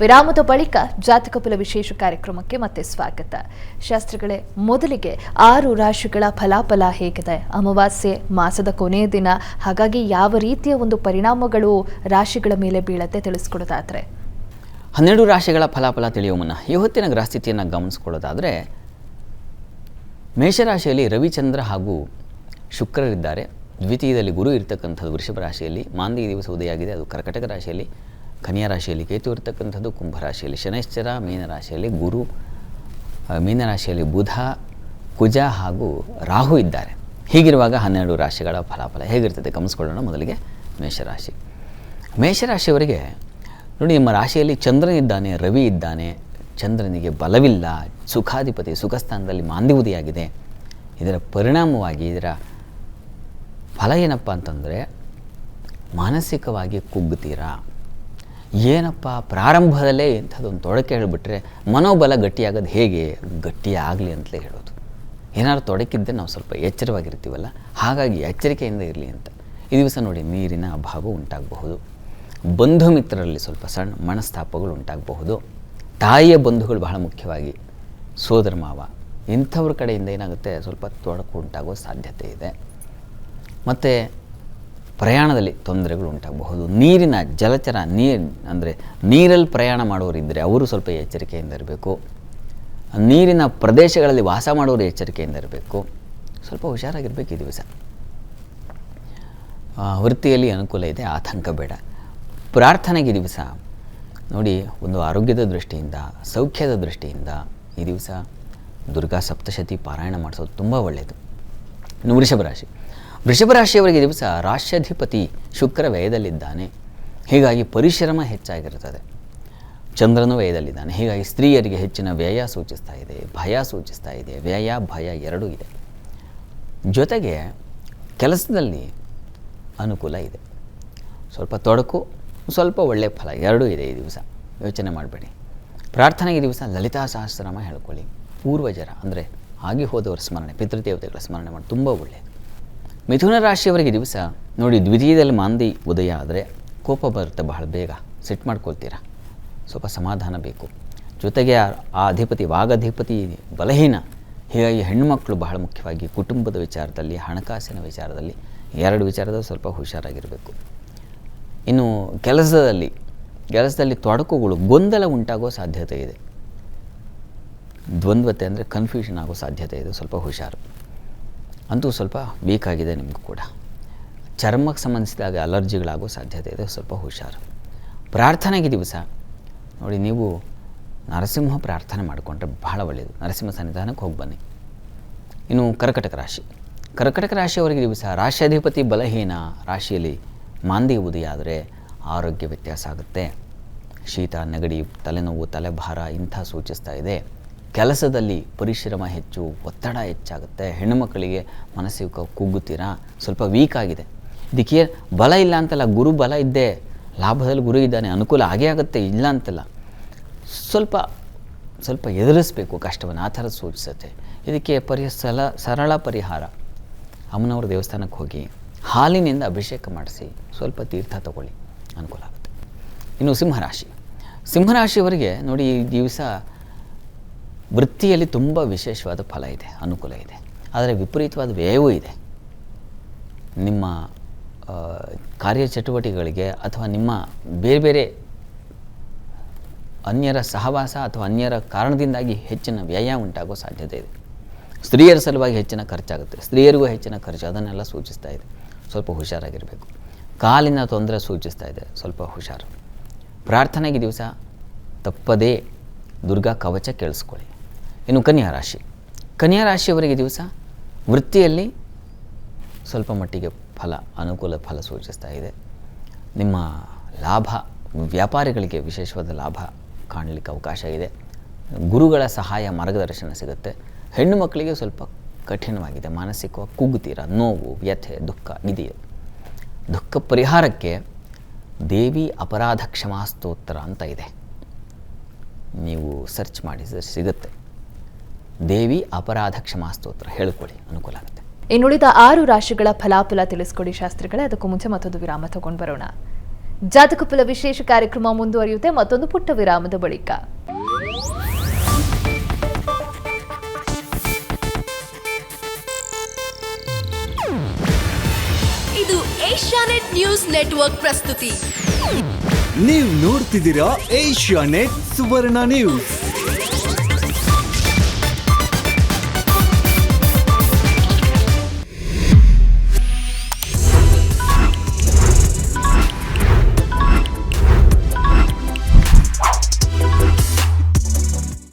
ವಿರಾಮದ ಬಳಿಕ ಜಾತಕ ಫಲ ವಿಶೇಷ ಕಾರ್ಯಕ್ರಮಕ್ಕೆ ಮತ್ತೆ ಸ್ವಾಗತ. ಶಾಸ್ತ್ರಿಗಳೇ, ಮೊದಲಿಗೆ ಆರು ರಾಶಿಗಳ ಫಲಾಫಲ ಹೇಗಿದೆ? ಅಮಾವಾಸ್ಯೆ ಮಾಸದ ಕೊನೆಯ ದಿನ, ಹಾಗಾಗಿ ಯಾವ ರೀತಿಯ ಒಂದು ಪರಿಣಾಮಗಳು ರಾಶಿಗಳ ಮೇಲೆ ಬೀಳತ್ತೆ ತಿಳಿಸ್ಕೊಡೋದಾದ್ರೆ? ಹನ್ನೆರಡು ರಾಶಿಗಳ ಫಲಾಫಲ ತಿಳಿಯುವ ಮುನ್ನ ಇವತ್ತಿನ ಗ್ರಹಸ್ಥಿತಿಯನ್ನು ಗಮನಿಸ್ಕೊಳ್ಳೋದಾದರೆ, ಮೇಷರಾಶಿಯಲ್ಲಿ ರವಿಚಂದ್ರ ಹಾಗೂ ಶುಕ್ರರಿದ್ದಾರೆ. ದ್ವಿತೀಯದಲ್ಲಿ ಗುರು ಇರ್ತಕ್ಕಂಥದ್ದು ವೃಷಭ ರಾಶಿಯಲ್ಲಿ ಮಾಂದಿ ದಿವಸ ಉದಯ ಆಗಿದೆ, ಅದು ಕರ್ಕಟಕ ರಾಶಿಯಲ್ಲಿ. ಕನ್ಯಾ ರಾಶಿಯಲ್ಲಿ ಕೇತು ಇರ್ತಕ್ಕಂಥದ್ದು ಕುಂಭರಾಶಿಯಲ್ಲಿ ಶನೈಶ್ಚರ ಮೀನರಾಶಿಯಲ್ಲಿ ಗುರು ಮೀನರಾಶಿಯಲ್ಲಿ ಬುಧ, ಕುಜ ಹಾಗೂ ರಾಹು ಇದ್ದಾರೆ. ಹೀಗಿರುವಾಗ ಹನ್ನೆರಡು ರಾಶಿಗಳ ಫಲಾಫಲ ಹೇಗಿರ್ತದೆ ಗಮನಿಸ್ಕೊಳ್ಳೋಣ ಮೊದಲಿಗೆ ಮೇಷರಾಶಿ. ಮೇಷರಾಶಿಯವರಿಗೆ ನೋಡಿ ನಿಮ್ಮ ರಾಶಿಯಲ್ಲಿ ಚಂದ್ರನಿದ್ದಾನೆ ರವಿ ಇದ್ದಾನೆ, ಚಂದ್ರನಿಗೆ ಬಲವಿಲ್ಲ, ಸುಖಾಧಿಪತಿ ಸುಖಸ್ಥಾನದಲ್ಲಿ ಮಾಂದಿವುದಿಯಾಗಿದೆ ಇದರ ಪರಿಣಾಮವಾಗಿ ಇದರ ಫಲ ಏನಪ್ಪ ಅಂತಂದರೆ ಮಾನಸಿಕವಾಗಿ ಕುಗ್ಗುತ್ತೀರಾ? ಏನಪ್ಪ, ಪ್ರಾರಂಭದಲ್ಲೇ ಇಂಥದ್ದೊಂದು ತೊಡಕೆ ಹೇಳಿಬಿಟ್ರೆ ಮನೋಬಲ ಗಟ್ಟಿಯಾಗೋದು ಹೇಗೆ? ಗಟ್ಟಿಯಾಗಲಿ ಅಂತಲೇ ಹೇಳೋದು. ಏನಾದ್ರು ತೊಡಕಿದ್ದರೆ ನಾವು ಸ್ವಲ್ಪ ಎಚ್ಚರವಾಗಿರ್ತೀವಲ್ಲ? ಹಾಗಾಗಿ ಎಚ್ಚರಿಕೆಯಿಂದ ಇರಲಿ ಅಂತ. ಈ ದಿವಸ ನೋಡಿ ನೀರಿನ ಅಭಾವ ಉಂಟಾಗಬಹುದು. ಬಂಧು ಮಿತ್ರರಲ್ಲಿ ಸ್ವಲ್ಪ ಸಣ್ಣ ಮನಸ್ತಾಪಗಳು ಉಂಟಾಗಬಹುದು. ತಾಯಿಯ ಬಂಧುಗಳು ಬಹಳ ಮುಖ್ಯವಾಗಿ. ಸೋದರ ಮಾವ, ಇಂಥವ್ರ ಕಡೆಯಿಂದ ಏನಾಗುತ್ತೆ? ಸ್ವಲ್ಪ ತೊಡಕು ಉಂಟಾಗೋ ಸಾಧ್ಯತೆ ಇದೆ. ಮತ್ತು ಪ್ರಯಾಣದಲ್ಲಿ ತೊಂದರೆಗಳು ಉಂಟಾಗಬಹುದು. ನೀರಿನ ಜಲಚರ, ನೀರು ಅಂದರೆ ನೀರಲ್ಲಿ ಪ್ರಯಾಣ ಮಾಡುವವರಿದ್ದರೆ ಅವರು ಸ್ವಲ್ಪ ಎಚ್ಚರಿಕೆಯಿಂದ ಇರಬೇಕು. ನೀರಿನ ಪ್ರದೇಶಗಳಲ್ಲಿ ವಾಸ ಮಾಡುವವರು ಎಚ್ಚರಿಕೆಯಿಂದ ಇರಬೇಕು. ಸ್ವಲ್ಪ ಹುಷಾರಾಗಿರಬೇಕು ಈ ದಿವಸ. ವೃತ್ತಿಯಲ್ಲಿ ಅನುಕೂಲ ಇದೆ, ಆತಂಕ ಬೇಡ. ಪ್ರಾರ್ಥನೆಗೆ ದಿವಸ ನೋಡಿ ಒಂದು ಆರೋಗ್ಯದ ದೃಷ್ಟಿಯಿಂದ, ಸೌಖ್ಯದ ದೃಷ್ಟಿಯಿಂದ ಈ ದಿವಸ ದುರ್ಗಾ ಸಪ್ತಶತಿ ಪಾರಾಯಣ ಮಾಡಿಸೋದು ತುಂಬ ಒಳ್ಳೆಯದು. ಇನ್ನು ವೃಷಭ ರಾಶಿ. ವೃಷಭ ರಾಶಿಯವರಿಗೆ ದಿವಸ ರಾಷ್ಟ್ರಾಧಿಪತಿ ಶುಕ್ರ ವ್ಯಯದಲ್ಲಿದ್ದಾನೆ ಹೀಗಾಗಿ ಪರಿಶ್ರಮ ಹೆಚ್ಚಾಗಿರುತ್ತದೆ. ಚಂದ್ರನು ವ್ಯಯದಲ್ಲಿದ್ದಾನೆ ಹೀಗಾಗಿ ಸ್ತ್ರೀಯರಿಗೆ ಹೆಚ್ಚಿನ ವ್ಯಯ ಸೂಚಿಸ್ತಾ ಇದೆ, ಭಯ ಸೂಚಿಸ್ತಾ ಇದೆ. ವ್ಯಯ, ಭಯ ಎರಡೂ ಇದೆ. ಜೊತೆಗೆ ಕೆಲಸದಲ್ಲಿ ಅನುಕೂಲ ಇದೆ. ಸ್ವಲ್ಪ ತೊಡಕು, ಸ್ವಲ್ಪ ಒಳ್ಳೆಯ ಫಲ ಎರಡೂ ಇದೆ ಈ ದಿವಸ. ಯೋಚನೆ ಮಾಡಬೇಡಿ. ಪ್ರಾರ್ಥನೆಗೆ ದಿವಸ ಲಲಿತಾ ಸಹಸ್ರನಾಮ ಹೇಳ್ಕೊಳ್ಳಿ. ಪೂರ್ವಜರ, ಅಂದರೆ ಆಗಿ ಹೋದವರ ಸ್ಮರಣೆ, ಪಿತೃದೇವತೆಗಳ ಸ್ಮರಣೆ ಮಾಡಿ, ತುಂಬ ಒಳ್ಳೆಯದು. ಮಿಥುನ ರಾಶಿಯವರಿಗೆ ದಿವಸ ನೋಡಿ ದ್ವಿತೀಯದಲ್ಲಿ ಮಾಂದಿ ಉದಯ ಆದರೆ ಕೋಪ ಬರುತ್ತೆ ಬಹಳ ಬೇಗ. ಸೆಟ್ ಮಾಡ್ಕೊಳ್ತೀರಾ? ಸ್ವಲ್ಪ ಸಮಾಧಾನ ಬೇಕು. ಜೊತೆಗೆ ಆ ಅಧಿಪತಿ, ವಾಗಧಿಪತಿ ಬಲಹೀನ. ಹೀಗಾಗಿ ಹೆಣ್ಣುಮಕ್ಕಳು ಬಹಳ ಮುಖ್ಯವಾಗಿ ಕುಟುಂಬದ ವಿಚಾರದಲ್ಲಿ, ಹಣಕಾಸಿನ ವಿಚಾರದಲ್ಲಿ ಎರಡು ವಿಚಾರದಲ್ಲಿ ಸ್ವಲ್ಪ ಹುಷಾರಾಗಿರಬೇಕು. ಇನ್ನು ಕೆಲಸದಲ್ಲಿ ಕೆಲಸದಲ್ಲಿ ತೊಡಕುಗಳು, ಗೊಂದಲ ಉಂಟಾಗೋ ಸಾಧ್ಯತೆ ಇದೆ. ದ್ವಂದ್ವತೆ ಅಂದರೆ ಕನ್ಫ್ಯೂಷನ್ ಆಗೋ ಸಾಧ್ಯತೆ ಇದೆ. ಸ್ವಲ್ಪ ಹುಷಾರು. ಅಂತೂ ಸ್ವಲ್ಪ ವೀಕ್ ಆಗಿದೆ ನಿಮಗೂ ಕೂಡ. ಚರ್ಮಕ್ಕೆ ಸಂಬಂಧಿಸಿದಾಗ ಅಲರ್ಜಿಗಳಾಗೋ ಸಾಧ್ಯತೆ ಇದೆ, ಸ್ವಲ್ಪ ಹುಷಾರು. ಪ್ರಾರ್ಥನೆಗೆ ದಿವಸ. ನೋಡಿ, ನೀವು ನರಸಿಂಹ ಪ್ರಾರ್ಥನೆ ಮಾಡಿಕೊಂಡ್ರೆ ಬಹಳ ಒಳ್ಳೆಯದು ನರಸಿಂಹ ಸನ್ನಿಧಾನಕ್ಕೆ ಹೋಗಿ ಬನ್ನಿ. ಇನ್ನು ಕರ್ಕಟಕ ರಾಶಿ. ಕರ್ಕಟಕ ರಾಶಿಯವರಿಗೆ ದಿವಸ ರಾಶ್ಯಾಧಿಪತಿ ಬಲಹೀನ ರಾಶಿಯಲ್ಲಿ ಮಾಂದಿ ಉದಯ ಆದರೆ ಆರೋಗ್ಯ ವ್ಯತ್ಯಾಸ ಆಗುತ್ತೆ. ಶೀತ, ನೆಗಡಿ, ತಲೆನೋವು, ತಲೆಭಾರ ಇಂಥ ಸೂಚಿಸ್ತಾ ಇದೆ. ಕೆಲಸದಲ್ಲಿ ಪರಿಶ್ರಮ ಹೆಚ್ಚು, ಒತ್ತಡ ಹೆಚ್ಚಾಗುತ್ತೆ, ಹೆಣ್ಣುಮಕ್ಕಳಿಗೆ ಮನಸ್ಸಿಗೆ ಕುಗ್ಗುತ್ತೀರಾ ಸ್ವಲ್ಪ ವೀಕ್ ಆಗಿದೆ. ಇದಕ್ಕೆ ಬಲ ಇಲ್ಲ ಅಂತಲ್ಲ, ಗುರು ಬಲ ಇದ್ದೇ, ಲಾಭದಲ್ಲಿ ಗುರು ಇದ್ದಾನೆ, ಅನುಕೂಲ ಆಗೇ ಆಗುತ್ತೆ, ಇಲ್ಲ ಅಂತಲ್ಲ. ಸ್ವಲ್ಪ ಸ್ವಲ್ಪ ಎದುರಿಸಬೇಕು ಕಷ್ಟವನ್ನು, ಆ ಥರ ಸೂಚಿಸುತ್ತೆ. ಇದಕ್ಕೆ ಪರಿ ಸಲ ಸರಳ ಪರಿಹಾರ. ಅಮ್ಮನವ್ರ ದೇವಸ್ಥಾನಕ್ಕೆ ಹೋಗಿ, ಹಾಲಿನಿಂದ ಅಭಿಷೇಕ ಮಾಡಿಸಿ, ಸ್ವಲ್ಪ ತೀರ್ಥ ತಗೊಳ್ಳಿ, ಅನುಕೂಲ ಆಗುತ್ತೆ. ಇನ್ನು ಸಿಂಹರಾಶಿ. ಸಿಂಹರಾಶಿಯವರಿಗೆ ನೋಡಿ ಈ ದಿವಸ ವೃತ್ತಿಯಲ್ಲಿ ತುಂಬ ವಿಶೇಷವಾದ ಫಲ ಇದೆ, ಅನುಕೂಲ ಇದೆ. ಆದರೆ ವಿಪರೀತವಾದ ವ್ಯಯವೂ ಇದೆ. ನಿಮ್ಮ ಕಾರ್ಯಚಟುವಟಿಕೆಗಳಿಗೆ ಅಥವಾ ನಿಮ್ಮ ಬೇರೆ ಬೇರೆ ಅನ್ಯರ ಸಹವಾಸ ಅಥವಾ ಅನ್ಯರ ಕಾರಣದಿಂದಾಗಿ ಹೆಚ್ಚಿನ ವ್ಯಯ ಉಂಟಾಗುವ ಸಾಧ್ಯತೆ ಇದೆ. ಸ್ತ್ರೀಯರ ಸಲುವಾಗಿ ಹೆಚ್ಚಿನ ಖರ್ಚಾಗುತ್ತೆ. ಸ್ತ್ರೀಯರಿಗೂ ಹೆಚ್ಚಿನ ಖರ್ಚು, ಅದನ್ನೆಲ್ಲ ಸೂಚಿಸ್ತಾ ಇದೆ. ಸ್ವಲ್ಪ ಹುಷಾರಾಗಿರಬೇಕು. ಕಾಲಿನ ತೊಂದರೆ ಸೂಚಿಸ್ತಾ ಇದೆ, ಸ್ವಲ್ಪ ಹುಷಾರು. ಪ್ರಾರ್ಥನೆಗೆ ದಿವಸ ತಪ್ಪದೇ ದುರ್ಗಾ ಕವಚ ಕೇಳಿಸ್ಕೊಳ್ಳಿ. ಇನ್ನು ಕನ್ಯಾ ರಾಶಿ. ಕನ್ಯಾ ರಾಶಿಯವರಿಗೆ ದಿವಸ ವೃತ್ತಿಯಲ್ಲಿ ಸ್ವಲ್ಪ ಮಟ್ಟಿಗೆ ಫಲ, ಅನುಕೂಲ ಫಲ ಸೂಚಿಸ್ತಾ ಇದೆ. ನಿಮ್ಮ ಲಾಭ, ವ್ಯಾಪಾರಿಗಳಿಗೆ ವಿಶೇಷವಾದ ಲಾಭ ಕಾಣಲಿಕ್ಕೆ ಅವಕಾಶ ಇದೆ. ಗುರುಗಳ ಸಹಾಯ ಮಾರ್ಗದರ್ಶನ ಸಿಗುತ್ತೆ. ಹೆಣ್ಣು ಮಕ್ಕಳಿಗೆ ಸ್ವಲ್ಪ ಕಠಿಣವಾಗಿದೆ. ಮಾನಸಿಕವಾಗಿ ಕುಗ್ಗುತ್ತೀರ ನೋವು, ವ್ಯಥೆ, ದುಃಖ, ನಿಧಿ. ದುಃಖ ಪರಿಹಾರಕ್ಕೆ ದೇವಿ ಅಪರಾಧ ಕ್ಷಮಾ ಸ್ತೋತ್ರ ಅಂತ ಇದೆ. ನೀವು ಸರ್ಚ್ ಮಾಡಿದರೆ ಸಿಗುತ್ತೆ. ದೇವಿ ಅಪರಾಧ ಕ್ಷಮಾ ಸ್ತೋತ್ರ. ಹೇಳಿಕೊಳ್ಳಿ ಅನುಕೂಲ ಆಗುತ್ತೆ. ಇನ್ನುಳಿದ ಆರು ರಾಶಿಗಳ ಫಲಾಫಲ ತಿಳಿಸ್ಕೊಡಿ ಶಾಸ್ತ್ರಿಗಳೇ. ಅದಕ್ಕೂ ಮುಂಚೆ ಮತ್ತೊಂದು ವಿರಾಮ ತಗೊಂಡು ಬರೋಣ. ಜಾತಕ ಫಲ ವಿಶೇಷ ಕಾರ್ಯಕ್ರಮ ಮುಂದುವರಿಯುತ್ತೆ. ಮತ್ತೊಂದು ಪುಟ್ಟ ವಿರಾಮದ ಬಳಿಕ. ಇದು ಏಷ್ಯಾನೆಟ್ ನ್ಯೂಸ್ ನೆಟ್ವರ್ಕ್ ಪ್ರಸ್ತುತಿ. ನೀವು ನೋಡ್ತಿದ್ದೀರಾ ಏಷ್ಯಾ ನೆಟ್ ಸುವರ್ಣ ನ್ಯೂಸ್.